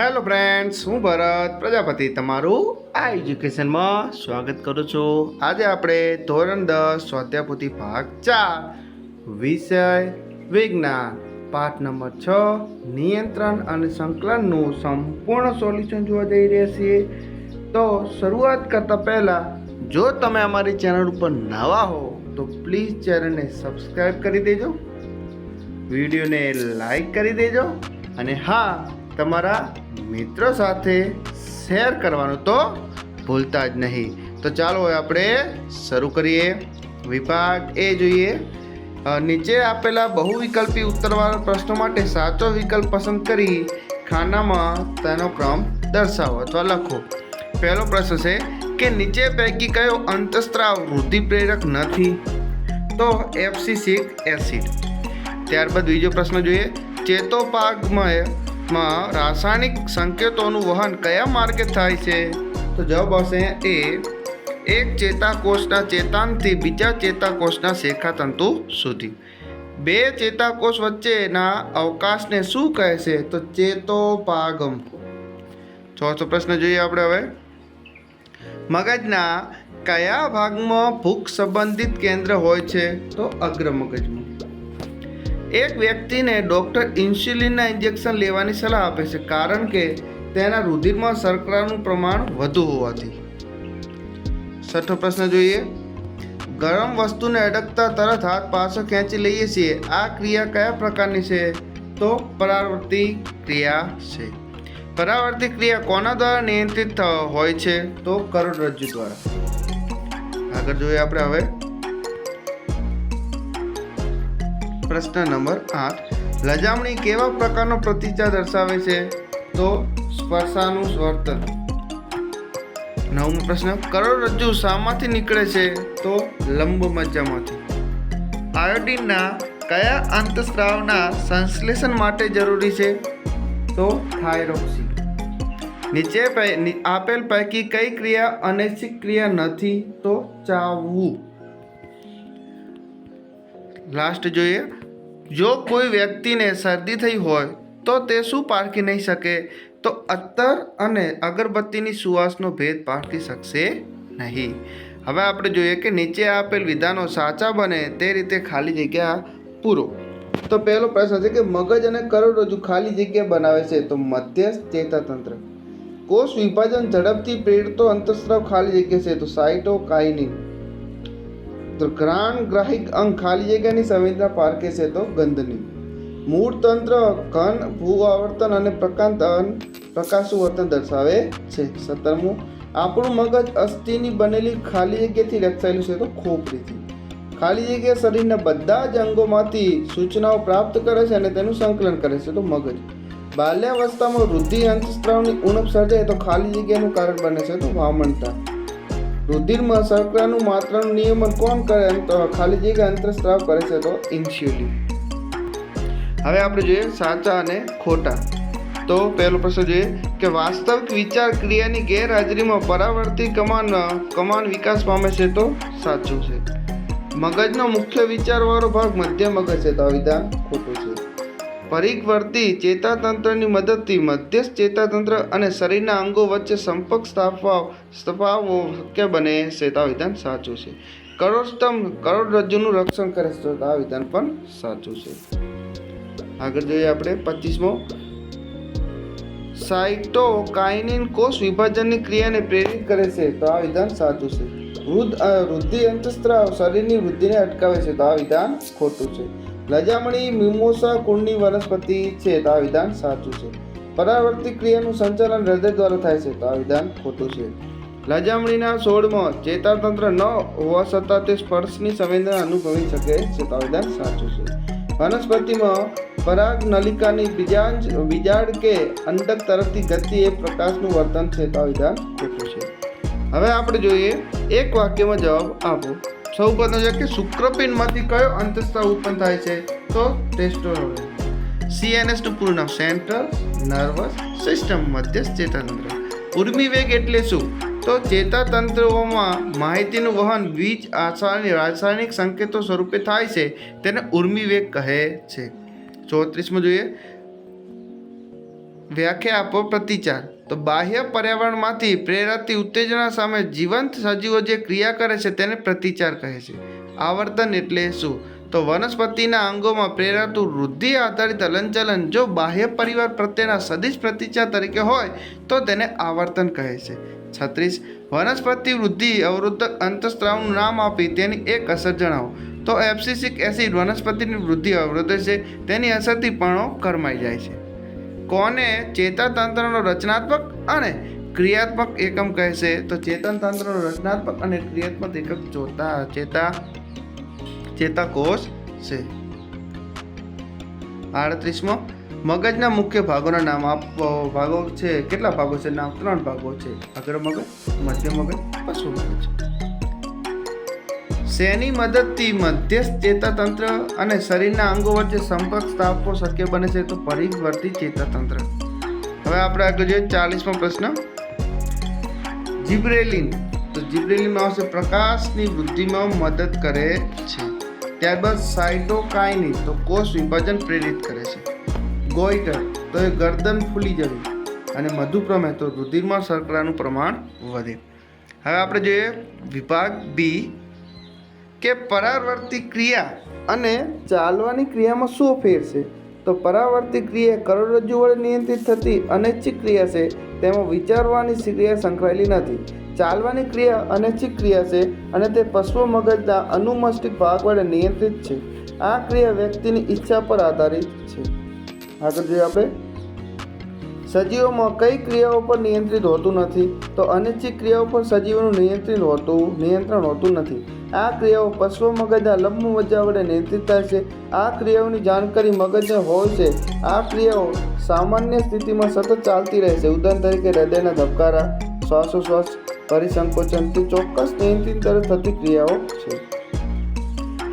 Hello friends હું ભરત, પ્રજાપતિ તમારું આ એજ્યુકેશનમાં સ્વાગત કરું છું. આજે આપણે ધોરણ દસ સ્વાધ્યાપુતિ ભાગ ચાર, વિષય વિજ્ઞાન. પાઠ નંબર છ, નિયંત્રણ અને સંકલનનું સંપૂર્ણ સોલ્યુશન જોવા જઈ રહ્યા છીએ. તો શરૂઆત કરતાં પહેલાં, જો તમે અમારી ચેનલ ઉપર નવા હો, તો પ્લીઝ ચેનલને સબસ્ક્રાઈબ કરી દેજો. વિડીયોને લાઈક કરી દેજો. અને હા તમારા મિત્રો સાથે શેર કરવાનું તો ભૂલતા જ નહીં. તો ચાલો આપણે શરૂ કરીએ. વિભાગ એ જોઈએ. નીચે આપેલા બહુવિકલ્પી ઉત્તરવાળા પ્રશ્નો માટે સાચો વિકલ્પ પસંદ કરી ખાનામાં તેનો ક્રમ દર્શાવો અથવા લખો. પહેલો પ્રશ્ન છે કે નીચે પૈકી કયો અંતસ્ત્રાવ વૃદ્ધિ પ્રેરક નથી? તો એફસી સિક એસિડ ત્યારબાદ બીજો પ્રશ્ન જોઈએ. ચેતોપાગમાં માં રાસાયણિક સંકેતોનું વહન કયા માર્ગે થાય છે? તો જવાબ આવશે એ, એક ચેતાકોષના ચેતાંતથી બીજા ચેતાકોષના શેખાતંતુ સુધી. બે ચેતાકોષ વચ્ચેના અવકાશને શું કહે છે? તો ચેતોપાગમ. ચોથો પ્રશ્ન જોઈએ આપણે હવે. મગજના કયા ભાગમાં ભૂખ સંબંધિત કેન્દ્ર હોય છે? તો અગ્ર મગજમાં. એક વ્યક્તિને ડૉક્ટર ઇન્સ્યુલિનના ઇન્જેક્શન લેવાની સલાહ આપે છે કારણ કે તેના રુધિરમાં શર્કરાનું પ્રમાણ વધુ હોવાથી. છઠ્ઠો પ્રશ્ન જોઈએ. ગરમ વસ્તુને અડકતા તરત હાથ પાછો ખેંચી લઈએ છીએ. આ ક્રિયા કયા પ્રકારની છે? તો પરાવર્તી ક્રિયા છે. પરાવર્તી ક્રિયા કોના દ્વારા નિયંત્રિત હોય છે? તો કરોડરજ્જુ દ્વારા. આગળ જોઈએ આપણે હવે. પ્રશ્ન નંબર આઠ. લજામણી કેવા પ્રકારનો પ્રતિચાર દર્શાવે છે? તો સ્પર્શાનું સ્વર્તન નવમો પ્રશ્ન, કરોડરજ્જુ શામાંથી નીકળે છે? તો લંબ મજ્જામાંથી. આયોડિનના કયા અંતસ્ત્રાવના સંશ્લેષણ માટે જરૂરી છે? તો થાઇરોક્સિન નીચે આપેલ પૈકી કઈ ક્રિયા અનૈચ્છિક ક્રિયા નથી? તો ચાવવું. લાસ્ટ જોઈએ. જો કોઈ વ્યક્તિને શરદી થઈ હોય, તો તે શું પારખી નહીં શકે? તો અત્તર અને અગરબત્તીની સુવાસનો ભેદ પારખી શકશે નહીં. હવે આપણે જોઈએ કે નીચે આપેલ વિધાનો સાચા બને તે રીતે ખાલી જગ્યા પૂરો. તો પહેલો પ્રશ્ન છે કે મગજ અને કરોડરજ્જુ ખાલી જગ્યા બનાવે છે, તો મધ્યસ્થ ચેતાતંત્ર. કોષ વિભાજન ઝડપથી પ્રેરતો અંતસ્ત્રાવ ખાલી જગ્યા છે, તો સાઇટોકાઇનિન તો ગ્રાણ ગ્રાહિક અંગ ખાલી જગ્યાની સંવેદના પારખે છે તો ગંધની. મૂળ તંત્ર, ઘન, ભૂ આવર્તન અને પ્રકાંતન પ્રકાશુ વર્તન દર્શાવે છે. સત્તરમું, આપણું મગજ અસ્થિની બનેલી ખાલી જગ્યાથી રક્ષાયેલું છે તો ખોપરીથી. ખાલી જગ્યા શરીરના બધા જ અંગોમાંથી સૂચનાઓ પ્રાપ્ત કરે છે અને તેનું સંકલન કરે છે તો મગજ. બાલ્યાવસ્થામાં વૃદ્ધિ અંતસ્ત્રાવની ઉણપ સર્જાય તો ખાલી જગ્યાનું કારણ બને છે તો વામનતા. રુધિરમાં શર્કરાનું માત્રાનું નિયમન કોણ કરે એમ તો ખાલી જગ્યા અંતરસ્ત્રાવ કરે છે તો ઇન્સ્યુલિન. હવે આપણે જોઈએ સાચા અને ખોટા. તો પહેલો પ્રશ્ન જોઈએ કે વાસ્તવિક વિચાર ક્રિયાની ગેરહાજરીમાં પરાવર્તી કમાન કમાન વિકાસ પામે છે તો સાચું છે. મગજનો મુખ્ય વિચારવાળો ભાગ મધ્ય મગજ છે તો વિધાન ખોટું છે. પરિવર્તી ચેતાતંત્રની મદદથી મધ્યસ્થ ચેતાતંત્ર અને શરીરના અંગો વચ્ચે સંપર્ક સ્થાપવા સ્થપાવવો શક્ય બને છે. તો વિધાન સાચું છે. કરોડસ્તંભ કરોડરજ્જુનું રક્ષણ કરે છે. તો આ વિધાન પણ સાચું છે. આગળ જોઈએ આપણે પચીસમો. સાઇટોકાઇનિન કોષ વિભાજનની ક્રિયાને પ્રેરિત કરે છે. તો આ વિધાન સાચું છે. વૃદ્ધ વૃદ્ધિ અંતસ્ત્રાવ શરીરની વૃદ્ધિને અટકાવે છે. તો આ વિધાન ખોટું છે. લજામણી મિમોસા કુળની વનસ્પતિ છે તો આ વિધાન સાચું છે. પરાવર્તિત ક્રિયાનું સંચાલન હૃદય દ્વારા થાય છે તો આ વિધાન ખોટું છે. લજામણીના સોળમાં, ચેતાતંત્ર ન હોવા છતાં તે સ્પર્શની સંવેદના અનુભવી શકે છે તો આ વિધાન સાચું છે. વનસ્પતિમાં પરાગ નલિકાની બીજાંજ, બીજાડ કે અંડક તરફથી ગતિ એ પ્રકાશનું વર્તન છે તો આ વિધાન ખોટું છે. હવે આપણે જોઈએ એક વાક્યમાં જવાબ આપો. સૌ પ્રથમ છે કે શુક્રપિંડમાંથી કયો અંતસ્ત્રાવ ઉત્પન્ન થાય છે? તો ટેસ્ટોરોન સીએનએસનું પૂર્ણ નામ સેન્ટ્રલ નર્વસ સિસ્ટમ મધ્યસ્થ ચેતાતંત્ર. ઉર્મી વેગ એટલે શું? તો ચેતાતંત્રોમાં માહિતીનું વહન વીજ આસાની રાસાયણિક સંકેતો સ્વરૂપે થાય છે. તેને ઉર્મી વેગ કહે છે. ચોત્રીસમાં જોઈએ. વ્યાખ્યા આપો પ્રતિચાર. તો બાહ્ય પર્યાવરણમાંથી પ્રેરાતી ઉત્તેજના સામે જીવંત સજીવો જે ક્રિયા કરે છે તેને પ્રતિચાર કહે છે. આવર્તન એટલે શું? તો વનસ્પતિના અંગોમાં પ્રેરાતું વૃદ્ધિ આધારિત હલનચલન જો બાહ્ય પરિવાર પ્રત્યેના સદીશ પ્રતિચાર તરીકે હોય, તો તેને આવર્તન કહે છે. છત્રીસ, વનસ્પતિ વૃદ્ધિ અવરોધક અંતસ્ત્રાવનું નામ આપી તેની એક અસર જણાવો. તો એપ્સિસિક એસિડ વનસ્પતિની વૃદ્ધિ અવરોધે છે, તેની અસરથી પર્ણો કરમાઈ જાય છે. કોને ચેતાતંત્રનો રચનાત્મક અને ક્રિયાત્મક એકમ કહે છે તો ચેતનતંત્રનો રચનાત્મક અને ક્રિયાત્મક એકમ જોતા ચેતા, ચેતાકોષ છે. આડત્રીસમો, મગજના મુખ્ય ભાગોના નામ આપ. ભાગો છે, કેટલા ભાગો છે? નામ ત્રણ ભાગો છે. અગ્ર મગજ મધ્ય મગજ પશુ મગજ શેની મદદથી મધ્યસ્થ ચેતાતંત્ર અને શરીરના અંગો વચ્ચે સંપર્ક સ્થાપવો શક્ય બને છે તો પરિવર્તી ચેતાતંત્ર. હવે આપણે આગળ જોઈએ ચાલીસમો પ્રશ્ન. જીબ્રેલિન. તો જીબ્રેલિનમાં આવશે પ્રકાશની વૃદ્ધિમાં મદદ કરે છે. ત્યારબાદ સાઇટોકાઇનિન તો કોષ વિભાજન પ્રેરિત કરે છે. ગોઈટર તો એ ગરદન ફૂલી જવી અને મધુપ્રમેહ. તો રુધિરમાં શર્કરાનું પ્રમાણ વધે. હવે આપણે જોઈએ વિભાગ બી. કે પરાવર્તી ક્રિયા અને ચાલવાની ક્રિયામાં શું ફેર છે? તો પરાવર્તી ક્રિયા કરોડરજ્જુ વડે નિયંત્રિત થતી અનૈચ્છિક ક્રિયા છે. તેમાં વિચારવાની ક્રિયા સંકળાયેલી નથી. ચાલવાની ક્રિયા અનૈચ્છિક ક્રિયા છે અને તે પશ્વ મગજના અનુમસ્તિક ભાગ વડે નિયંત્રિત છે. આ ક્રિયા વ્યક્તિની ઈચ્છા પર આધારિત છે. આગળ જોઈએ આપણે. સજીવોમાં કઈ ક્રિયાઓ પર નિયંત્રિત હોતું નથી? તો અનિચ્છિક ક્રિયાઓ પર સજીવોનું નિયંત્રિત હોતું, નિયંત્રણ હોતું નથી. આ ક્રિયાઓ પશ્વ મગજના લંબ મજ્જા વડે નિયંત્રિત થાય છે. આ ક્રિયાઓની જાણકારી મગજને હોય છે. આ ક્રિયાઓ સામાન્ય સ્થિતિમાં સતત ચાલતી રહે છે. ઉદાહરણ તરીકે હૃદયના ધબકારા શ્વાસોશ્વાસ પરિસંકોચન તે ચોક્કસ નિયંત્રિત તરફ થતી ક્રિયાઓ છે.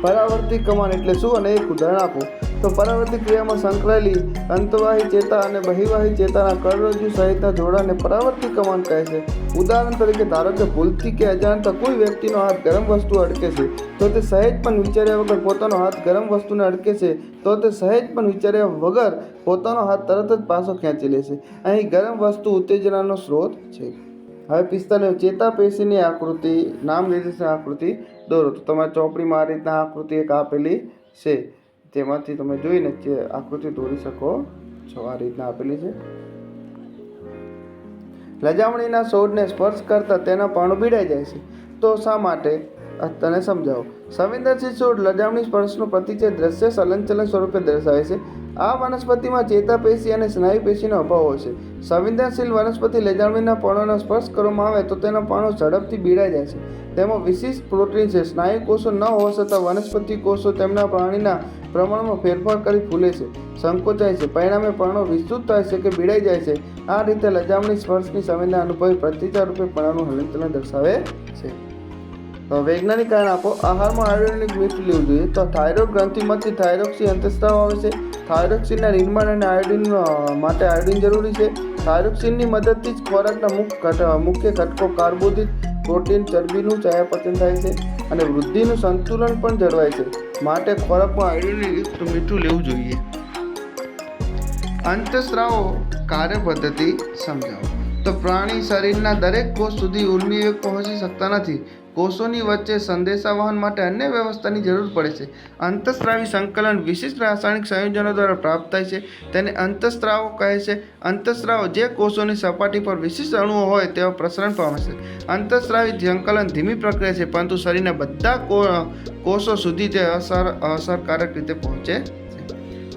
પરાવર્તી કમાન એટલે શું? અને એક ઉદાહરણ આપો. તો પરાવર્તી ક્રિયામાં સંકળાયેલી અંતવાહી ચેતા અને બહિવાહી ચેતાના કરોડરજ્જુ સહિતના જોડાને પરાવર્તી કમાન કહે છે. ઉદાહરણ તરીકે, ધારો કે ભૂલથી કે અજાણતા કોઈ વ્યક્તિનો હાથ ગરમ વસ્તુ અડકે છે, તો તે સહેજ પણ વિચાર્યા વગર પોતાનો હાથ ગરમ વસ્તુને અડકે છે, તો તે સહેજ પણ વિચાર્યા વગર પોતાનો હાથ તરત જ પાછો ખેંચી લેશે અહીં ગરમ વસ્તુ ઉત્તેજનાનો સ્ત્રોત છે. હવે પિસ્તાલીસ, ચેતાપેશીની આકૃતિ, નામ લીધી આકૃતિ દોરો. તો તમારે ચોપડીમાં આ રીતના આકૃતિ એક આપેલી છે. તેમાંથી તમે જોઈને આકૃતિ દોરી શકો છો. આ રીતના આપેલી છે. લજામણીના છોડને સ્પર્શ કરતા તેના પાણું ભીડાઈ જાય છે. તો શા માટે? તને સમજાવો. સંવેદનશીલ છોડ લજામણી સ્પર્શનું પ્રતિચય દ્રશ્ય સલનચલન સ્વરૂપે દર્શાવે છે. આ વનસ્પતિમાં ચેતાપેશી અને સ્નાયુ પેશીનો અભાવ હોય છે. સંવેદનશીલ વનસ્પતિ લજામણીના પર્ણોનો સ્પર્શ કરવામાં આવે તો તેના પર્ણો ઝડપથી બીડાઈ જાય છે. તેમાં વિશિષ્ટ પ્રોટીન છે. સ્નાયુ કોષો ન હોવા છતાં વનસ્પતિ કોષો તેમના પ્રાણીના પ્રમાણમાં ફેરફાર કરી ફૂલે છે. સંકોચાય છે. પરિણામે પર્ણો વિસ્તૃત થાય છે કે બીડાઈ જાય છે. આ રીતે લજામણી સ્પર્શની સંવેદના અનુભવી પ્રતિચાર રૂપે પર્ણનું હલનચલન દર્શાવે છે. વૈજ્ઞાનિક કારણ આપો આહારમાં આયોડિનિક મીઠું લેવું જોઈએ તો થાઇરોઇડ ગ્રંથિમાંથી થાઇરોક્સી અંતસ્ત્રાવ આવે છે થાઇરોક્સિનના નિર્માણ અને આયોડિન માટે આયોડિન જરૂરી છે થાઇરોક્સિનની મદદથી જ ખોરાકના મુખ્ય ઘટ- મુખ્ય ઘટકો કાર્બોદિત, પ્રોટીન, ચરબીનું ચયાપચન થાય છે અને વૃદ્ધિનું સંતુલન પણ જળવાય છે. માટે ખોરાકમાં આયોડિનયુક્ત મીઠું લેવું જોઈએ. અંતસ્ત્રાવો કાર્ય પદ્ધતિ સમજાવો. તો પ્રાણી શરીરના દરેક કોષ સુધી ઉર્મિવેગ પહોંચી શકતા નથી. કોષોની વચ્ચે સંદેશાવહન માટે અન્ય વ્યવસ્થાની જરૂર પડે છે. અંતસ્ત્રાવી સંકલન વિશિષ્ટ રાસાયણિક સંયોજનો દ્વારા પ્રાપ્ત થાય છે. તેને અંતસ્ત્રાવો કહે છે. અંતસ્ત્રાવો જે કોષોની સપાટી પર વિશિષ્ટ અણુઓ હોય તેવા પ્રસરણ પામે છે. અંતસ્ત્રાવી સંકલન ધીમી પ્રક્રિયા છે, પરંતુ શરીરના બધા કોષો સુધી તે અસર, અસરકારક રીતે પહોંચે છે.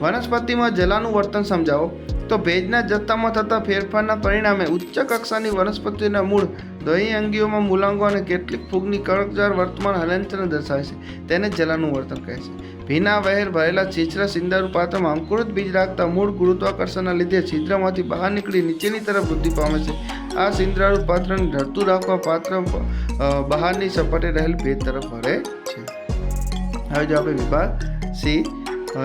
વનસ્પતિમાં જલાનું વર્તન સમજાવો. તો ભેજના જથ્થામાં થતા ફેરફારના પરિણામે ઉચ્ચ કક્ષાની વનસ્પતિના મૂળ દહીં અંગીઓમાં મૂલાંગો અને કેટલીક ફૂગની કડકજાર વર્તમાન હલનચલન દર્શાવે છે. તેને જલાનું વર્તન કહે છે. ભીના વહેર ભરેલા છીછરા સિંદારૂ પાત્રમાં અંકુરિત બીજ રાખતા મૂળ ગુરુત્વાકર્ષણના લીધે છિદ્રમાંથી બહાર નીકળી નીચેની તરફ વૃદ્ધિ પામે છે. આ સિંદરાળુ પાત્રને ઢળતું રાખવા પાત્ર બહારની સપાટે રહેલ ભેજ તરફ ભરે છે. હવે જો આપણે વિભાગ સી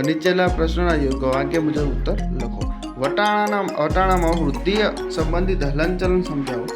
નીચેલા પ્રશ્નોના યોગ્ય મુજબ ઉત્તર લખો. વટાણાના વટાણામાં વૃદ્ધિ સંબંધિત હલનચલન સમજાવો.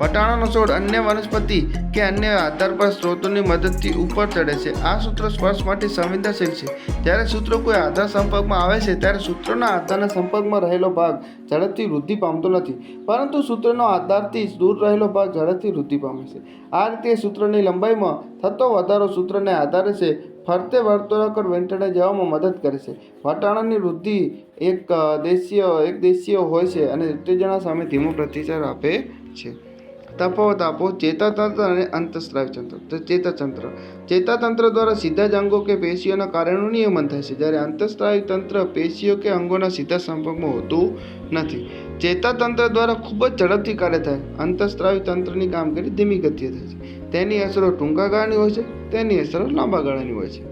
વટાણાનો છોડ અન્ય વનસ્પતિ કે અન્ય આધાર પર સ્ત્રોતોની મદદથી ઉપર ચડે છે. આ સૂત્ર સ્પર્શ માટે સંવેદનશીલ છે. જ્યારે સૂત્રો કોઈ આધાર સંપર્કમાં આવે છે, ત્યારે સૂત્રોના આધારના સંપર્કમાં રહેલો ભાગ ઝડપથી વૃદ્ધિ પામતો નથી. પરંતુ સૂત્રનો આધારથી દૂર રહેલો ભાગ ઝડપથી વૃદ્ધિ પામે છે. આ રીતે સૂત્રની લંબાઈમાં થતો વધારો સૂત્રને આધારે છે. ફરતે વર્તુળાકાર વેન્ટણે જવામાં મદદ કરે છે. વટાણાની વૃદ્ધિ એક દેશીય એક દેશીય હોય છે અને ઉત્તેજના સામે ધીમો પ્રતિસાદ આપે છે. તફાવત આપો, ચેતાતંત્ર અને અંતસ્ત્રાવી તંત્ર. તો ચેતાતંત્ર. ચેતાતંત્ર દ્વારા સીધા જ અંગો કે પેશીઓના કારણો નિયમન થાય છે. જ્યારે અંતસ્ત્રાવી તંત્ર પેશીઓ કે અંગોના સીધા સંપર્કમાં હોતું નથી. ચેતાતંત્ર દ્વારા ખૂબ જ ઝડપથી કાર્ય થાય. અંતસ્ત્રાવી તંત્રની કામગીરી ધીમી ગતિએ થાય છે. તેની અસરો ટૂંકા ગાળાની હોય છે. તેની અસરો લાંબા ગાળાની હોય છે.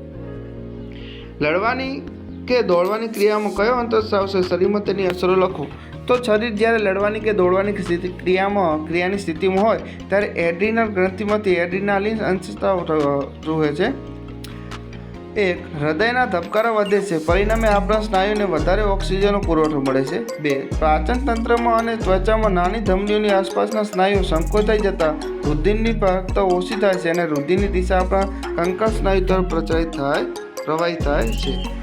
લડવાની કે દોડવાની ક્રિયામાં કયો અંતર આવશે? શરીરમાં તેની અસરો લખો. તો શરીર જ્યારે લડવાની કે દોડવાની સ્થિતિ ક્રિયામાં, ક્રિયાની સ્થિતિમાં હોય, ત્યારે એડ્રિનલ ગ્રંથિમાંથી એડ્રિનાલિન અંશતા રહે છે. એક, હૃદયના ધબકારા વધે છે. પરિણામે આપણા સ્નાયુને વધારે ઓક્સિજનનો પુરવઠો મળે છે. બે પાચન તંત્રમાં અને ત્વચામાં નાની ધમનીઓની આસપાસના સ્નાયુઓ સંકોચાઈ જતા રુધિરની પાકતા ઓછી થાય છે અને રુધિરની દિશા આપણા કંકર સ્નાયુ તરફ પ્રચારિત થાય પ્રવાહિત થાય છે.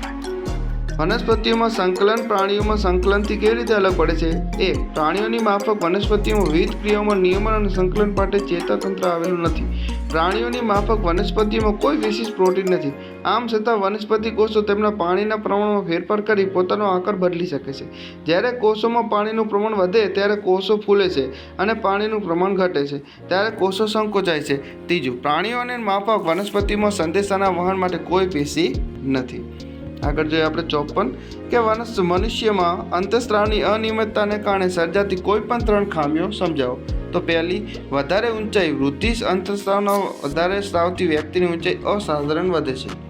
વનસ્પતિઓમાં સંકલન પ્રાણીઓમાં સંકલનથી કેવી રીતે અલગ પડે છે? એક, પ્રાણીઓની માફક વનસ્પતિઓમાં વિવિધ ક્રિયાઓમાં નિયમન અને સંકલન માટે ચેતાતંત્ર આવેલું નથી. પ્રાણીઓની માફક વનસ્પતિઓમાં કોઈ વિશિષ્ટ પ્રોટીન નથી. આમ છતાં વનસ્પતિ કોષો તેમના પાણીના પ્રમાણમાં ફેરફાર કરી પોતાનો આકાર બદલી શકે છે. જ્યારે કોષોમાં પાણીનું પ્રમાણ વધે, ત્યારે કોષો ફૂલે છે અને પાણીનું પ્રમાણ ઘટે છે, ત્યારે કોષો સંકોચાય છે. ત્રીજું, પ્રાણીઓને માફક વનસ્પતિમાં સંદેશાના વહન માટે કોઈ પેશી નથી. આગળ જોઈએ આપણે ચોપન. કે વનસ મનુષ્યમાં અંતસ્ત્રાવની અનિયમિતતાને કારણે સર્જાતી કોઈ પણ ત્રણ ખામીઓ સમજાવો. તો પહેલી, વધારે ઊંચાઈ વૃદ્ધિ અંતસ્ત્રાવના, વધારે સ્ત્રાવથી વ્યક્તિની ઊંચાઈ અસાધારણ વધે છે.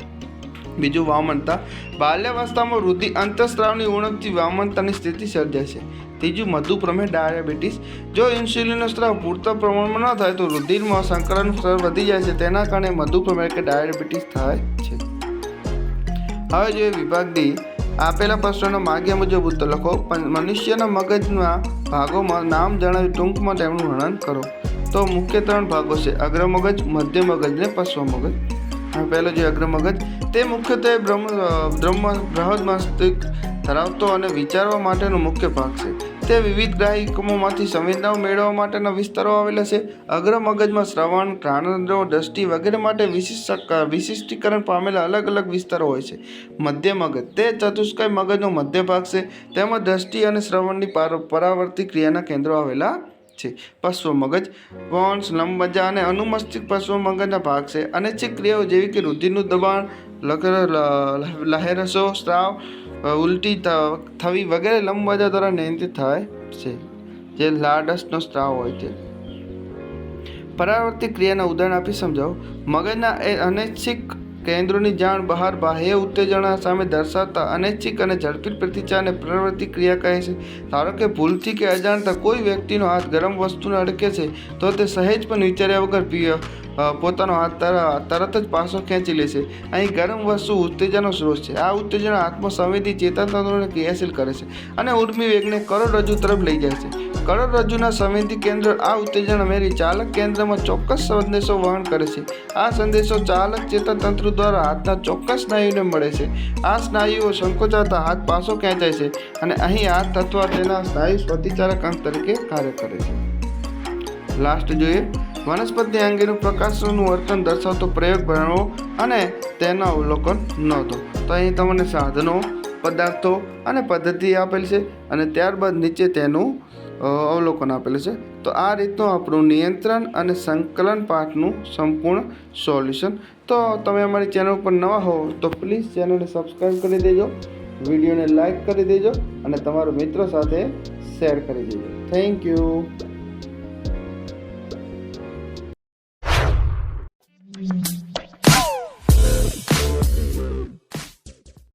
બીજું, વામનતા. બાલ્યાવસ્થામાં વૃદ્ધિ અંતસ્ત્રાવની ઉણપથી વામનતાની સ્થિતિ સર્જાય છે. ત્રીજું મધુપ્રમેહ ડાયાબિટીસ. જો ઇન્સ્યુલિનનો સ્ત્રાવ પૂરતા પ્રમાણમાં ન થાય તો રુધિરમાં સંકલન સ્તર વધી જાય છે. તેના કારણે મધુપ્રમે કે ડાયાબિટીસ થાય છે. હવે જોઈએ વિભાગ ડી આપેલા પ્રશ્નોના માગ્યા મુજબ ઉત્તર લખો, પણ મનુષ્યના મગજના ભાગોમાં નામ જણાવી ટૂંકમાં તેમનું વર્ણન કરો. તો મુખ્ય ત્રણ ભાગો છે, અગ્ર મગજ, મધ્ય મગજ ને પશ્વ મગજ. હવે પહેલો જે અગ્ર મગજ, તે મુખ્યત્વે બ્રહ્મ બ્રહ્મ, બૃહદ મસ્તિષ્ક ધરાવતો અને વિચારવા માટેનો મુખ્ય ભાગ છે. તે વિવિધ ગ્રાહિકોમાંથી સંવેદનાઓ મેળવવા માટેના વિસ્તારો આવેલા છે. અગ્ર મગજમાં શ્રવણ ઘ્રાણેન્દ્રો દ્રષ્ટિ વગેરે માટે વિશિષ્ટ વિશિષ્ટીકરણ પામેલા અલગ અલગ વિસ્તારો હોય છે. મધ્ય મગજ. તે ચતુષ્કાય મગજનો મધ્ય ભાગ છે. તેમાં દ્રષ્ટિ અને શ્રવણની પાર- પરાવર્તી ક્રિયાના કેન્દ્રો આવેલા છે. પશ્વ મગજ, વંશ, લંબજા અને અનુમસ્તિક પશ્વ મગજના ભાગ છે. અનૈચ્છિક ક્રિયાઓ જેવી કે રુધિરનું દબાણ લહેરસો સ્ત્રાવ ઉલટી થવી વગેરે લંબવાજા દ્વારા નિયંત્રિત થાય છે. જે લાડસનો સ્ત્રાવ હોય છે પરાવર્તિત ક્રિયાના ઉદાહરણ આપી સમજાવો. મગજના એ અનૈચ્છિક કેન્દ્રોની જાણ બહાર બાહ્ય ઉત્તેજના સામે દર્શાવતા અનૈચ્છિક અને ઝડપી પ્રતિચારને પ્રવૃત્તિ ક્રિયા કહે છે. ધારો કે ભૂલથી કે અજાણતા કોઈ વ્યક્તિનો હાથ ગરમ વસ્તુને અડકે છે, તો તે સહેજ પણ વિચાર્યા વગર પોતાનો હાથ તર- તરત જ પાછો ખેંચી લે છે. અહીં ગરમ વસ્તુ ઉત્તેજનો સ્ત્રોત છે. આ ઉત્તેજના આત્મસંવેદી ચેતાતંત્રોને ક્રિયાશીલ કરે છે અને ઉર્મી વેગને કરોડરજ્જુ તરફ લઈ જાય છે. કરોડરજ્જુના સંવેદી કેન્દ્ર આ ઉત્તેજના મેળવી ચાલક કેન્દ્રમાં ચોક્કસ સંદેશો વહન કરે છે. આ સંદેશો ચાલક ચેતાતંત્ર દ્વારા હાથના ચોક્કસ સ્નાયુને મળે છે. આ સ્નાયુઓ સંકોચાતા હાથ પાછો ખેંચાય છે અને અહીં હાથ અથવા તેના સ્નાયુ પ્રતિચારક અંગ તરીકે કાર્ય કરે છે. લાસ્ટ જોઈએ. વનસ્પતિ અંગેનું પ્રકાશનું વર્તન દર્શાવતો પ્રયોગ ભણવો અને તેના અવલોકન નહોતો. તો અહીં તમને સાધનો, પદાર્થો અને પદ્ધતિ આપેલ છે અને ત્યારબાદ નીચે તેનું અવલોકન આપેલું છે. તો આ રીતનું આપણું નિયંત્રણ અને સંકલન પાઠનું સંપૂર્ણ સોલ્યુશન. તો તમે અમારી ચેનલ ઉપર નવા હો તો પ્લીઝ ચેનલને સબસ્ક્રાઈબ કરી દેજો, વિડીયોને લાઈક કરી દેજો અને તમારા મિત્રો સાથે શેર કરી દેજો. Thank you.